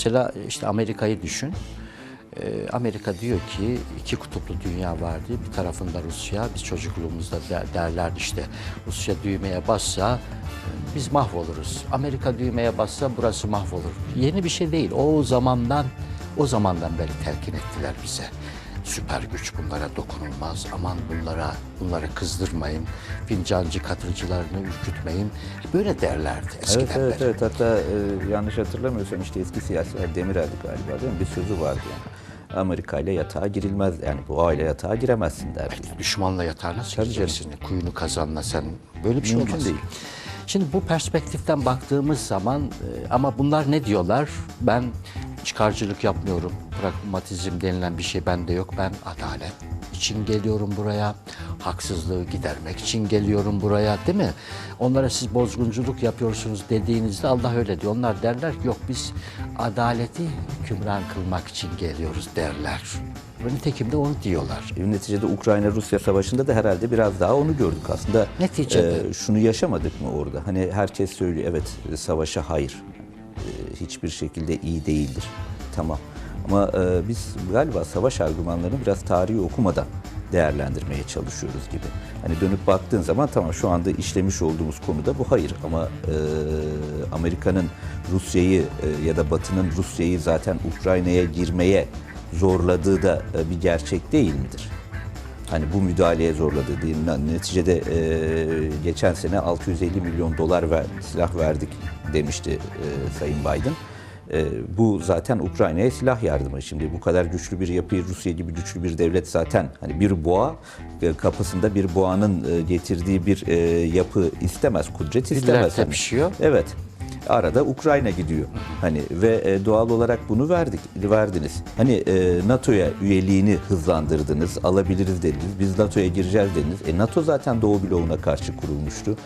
Mesela işte Amerika'yı düşün. Ee, Amerika diyor ki iki kutuplu dünya var diye bir tarafında Rusya. Biz çocukluğumuzda der- derlerdi işte Rusya düğmeye bassa e, biz mahvoluruz. Amerika düğmeye bassa burası mahvolur. Yeni bir şey değil. O zamandan o zamandan beri telkin ettiler bize. Süper güç bunlara dokunulmaz. Aman bunlara bunları kızdırmayın. Fincancı katırcılarını ürkütmeyin. Böyle derlerdi eskiden Evet evet beri. evet hatta e, yanlış hatırlamıyorsam işte eski siyasiler Demirel'di galiba değil mi? Bir sözü vardı yani. Amerika ile yatağa girilmez yani bu aile yatağa giremezsin derdi. Düşmanla yatar nasıl Tabii gireceksin? Kuyunu kazanla sen böyle bir şey Mümkün olmaz. değil. Şimdi bu perspektiften baktığımız zaman e, ama bunlar ne diyorlar? Ben çıkarcılık yapmıyorum. Pragmatizm denilen bir şey bende yok. Ben adalet için geliyorum buraya. Haksızlığı gidermek için geliyorum buraya değil mi? Onlara siz bozgunculuk yapıyorsunuz dediğinizde Allah öyle diyor. Onlar derler ki yok biz adaleti hükümran kılmak için geliyoruz derler. Nitekim de onu diyorlar. Neticede Ukrayna-Rusya savaşında da herhalde biraz daha onu gördük aslında. Neticede. e, şunu yaşamadık mı orada? Hani herkes söylüyor evet savaşa hayır. Hiçbir şekilde iyi değildir. Tamam. Ama e, biz galiba savaş argümanlarını biraz tarihi okumadan değerlendirmeye çalışıyoruz gibi. Hani dönüp baktığın zaman tamam şu anda işlemiş olduğumuz konuda bu hayır ama e, Amerika'nın Rusya'yı e, ya da Batı'nın Rusya'yı zaten Ukrayna'ya girmeye zorladığı da e, bir gerçek değil midir? Hani bu müdahaleye zorladığı değil. Neticede e, geçen sene 650 milyon dolar ver, silah verdik demişti e, Sayın Biden. E, bu zaten Ukrayna'ya silah yardımı. Şimdi bu kadar güçlü bir yapıyı Rusya gibi güçlü bir devlet zaten hani bir boğa e, kapısında bir boğanın e, getirdiği bir e, yapı istemez, kudret istemez. Hani. tepişiyor. Evet. Arada Ukrayna gidiyor. Hani ve e, doğal olarak bunu verdik, verdiniz. Hani e, NATO'ya üyeliğini hızlandırdınız, alabiliriz dediniz. Biz NATO'ya gireceğiz dediniz. E, NATO zaten Doğu bloğuna karşı kurulmuştu.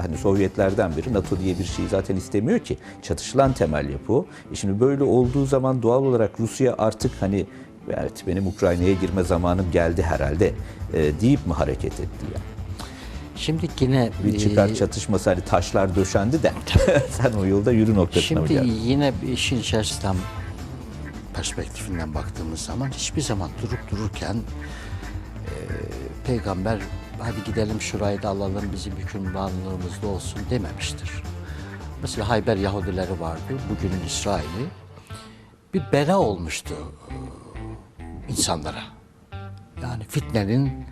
Hani Sovyetlerden beri NATO diye bir şeyi zaten istemiyor ki. Çatışılan temel yapı o. E, şimdi böyle olduğu zaman doğal olarak Rusya artık hani evet benim Ukrayna'ya girme zamanım geldi herhalde e, deyip mi hareket etti yani? Şimdi yine Bir çıkar e, çatışması hani taşlar döşendi de sen o yolda yürü noktasına Şimdi geldin? yine bir işin içerisinden perspektifinden baktığımız zaman hiçbir zaman durup dururken e, peygamber hadi gidelim şurayı da alalım bizim hükümranlığımızda olsun dememiştir. Mesela Hayber Yahudileri vardı, bugünün İsrail'i. Bir bela olmuştu e, insanlara. Yani fitnenin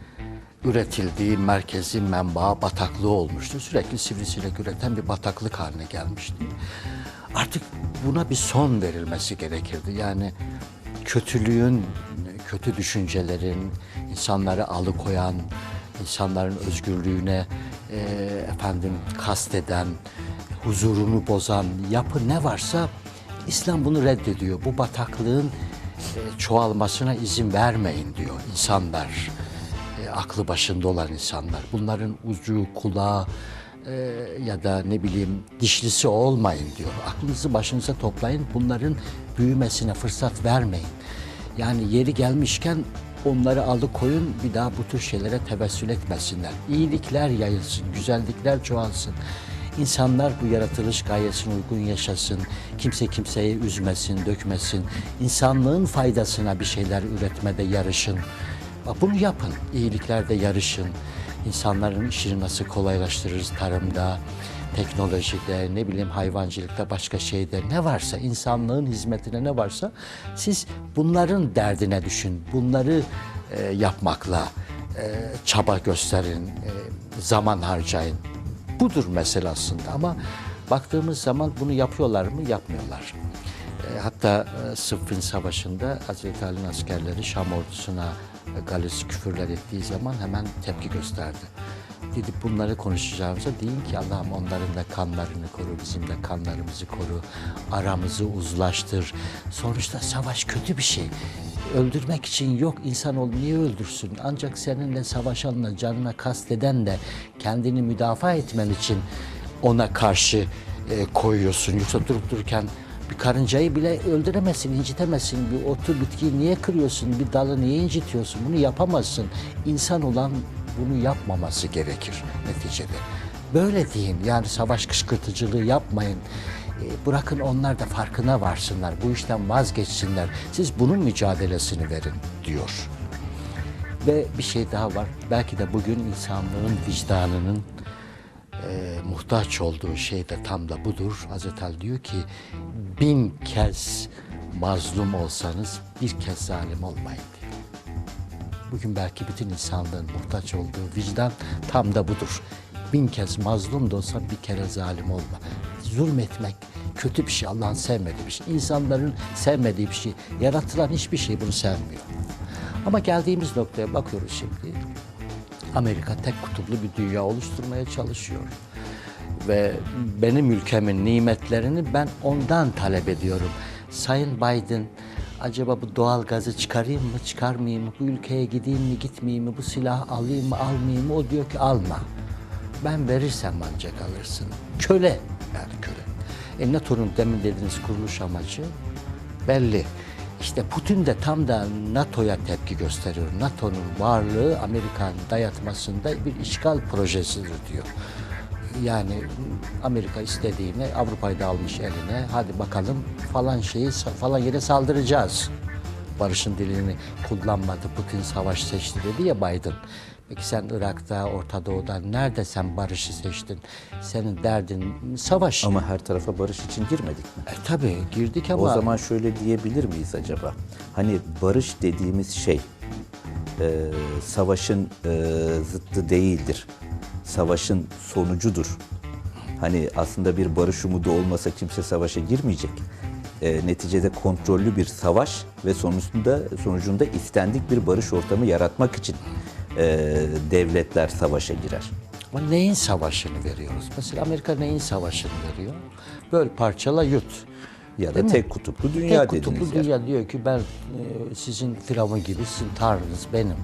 üretildiği merkezi menba bataklığı olmuştu. Sürekli sivrisinek üreten bir bataklık haline gelmişti. Artık buna bir son verilmesi gerekirdi. Yani kötülüğün, kötü düşüncelerin, insanları alıkoyan, insanların özgürlüğüne e, efendim kasteden, huzurunu bozan yapı ne varsa İslam bunu reddediyor. Bu bataklığın e, çoğalmasına izin vermeyin diyor insanlar. Aklı başında olan insanlar. Bunların ucu, kulağı e, ya da ne bileyim dişlisi olmayın diyor. Aklınızı başınıza toplayın. Bunların büyümesine fırsat vermeyin. Yani yeri gelmişken onları alıkoyun bir daha bu tür şeylere tevessül etmesinler. İyilikler yayılsın, güzellikler çoğalsın. İnsanlar bu yaratılış gayesine uygun yaşasın. Kimse kimseyi üzmesin, dökmesin. İnsanlığın faydasına bir şeyler üretmede yarışın. Bunu yapın. İyiliklerde yarışın. İnsanların işini nasıl kolaylaştırırız tarımda, teknolojide, ne bileyim hayvancılıkta, başka şeyde ne varsa, insanlığın hizmetine ne varsa siz bunların derdine düşün. Bunları e, yapmakla e, çaba gösterin, e, zaman harcayın. Budur mesele aslında ama baktığımız zaman bunu yapıyorlar mı? Yapmıyorlar. E, Hatta e, Sıffin Savaşı'nda Hazreti Ali'nin askerleri Şam ordusuna galis küfürler ettiği zaman hemen tepki gösterdi. Dedi bunları konuşacağımıza deyin ki Allah'ım onların da kanlarını koru, bizim de kanlarımızı koru, aramızı uzlaştır. Sonuçta savaş kötü bir şey. Öldürmek için yok insanoğlu niye öldürsün? Ancak seninle savaşanla, canına kasteden de kendini müdafaa etmen için ona karşı e, koyuyorsun. Yoksa durup dururken bir karıncayı bile öldüremezsin, incitemezsin. Bir otu bitkiyi niye kırıyorsun? Bir dalı niye incitiyorsun? Bunu yapamazsın. İnsan olan bunu yapmaması gerekir neticede. Böyle deyin. Yani savaş kışkırtıcılığı yapmayın. E, bırakın onlar da farkına varsınlar. Bu işten vazgeçsinler. Siz bunun mücadelesini verin diyor. Ve bir şey daha var. Belki de bugün insanlığın vicdanının muhtaç olduğu şey de tam da budur. Hazreti Ali diyor ki bin kez mazlum olsanız bir kez zalim olmayın. Bugün belki bütün insanlığın muhtaç olduğu vicdan tam da budur. Bin kez mazlum da olsan bir kere zalim olma. Zulmetmek kötü bir şey, Allah'ın sevmediği bir şey. İnsanların sevmediği bir şey. Yaratılan hiçbir şey bunu sevmiyor. Ama geldiğimiz noktaya bakıyoruz şimdi. Amerika tek kutuplu bir dünya oluşturmaya çalışıyor. Ve benim ülkemin nimetlerini ben ondan talep ediyorum. Sayın Biden acaba bu doğal gazı çıkarayım mı çıkarmayayım mı? Bu ülkeye gideyim mi gitmeyeyim mi? Bu silah alayım mı almayayım mı? O diyor ki alma. Ben verirsem ancak alırsın. Köle yani köle. E NATO'nun demin dediğiniz kuruluş amacı belli. İşte Putin de tam da NATO'ya tepki gösteriyor. NATO'nun varlığı Amerikan dayatmasında bir işgal projesidir diyor. Yani Amerika istediğini Avrupa'yı da almış eline. Hadi bakalım falan şeyi falan yere saldıracağız. Barış'ın dilini kullanmadı. Putin savaş seçti dedi ya Biden. Peki sen Irak'ta, Orta Doğu'da nerede sen barışı seçtin? Senin derdin savaş. Ama her tarafa barış için girmedik mi? E, tabii girdik ama... O zaman şöyle diyebilir miyiz acaba? Hani barış dediğimiz şey e, savaşın e, zıttı değildir. Savaşın sonucudur. Hani aslında bir barış umudu olmasa kimse savaşa girmeyecek. E, neticede kontrollü bir savaş ve sonucunda sonucunda istendik bir barış ortamı yaratmak için e, devletler savaşa girer. Ama neyin savaşını veriyoruz? Mesela Amerika neyin savaşını veriyor? Böl parçala yut. Ya da tek kutuplu dünya Tek kutuplu dediniz ya. dünya diyor ki ben e, sizin firavun gibi sizin tanrınız benim.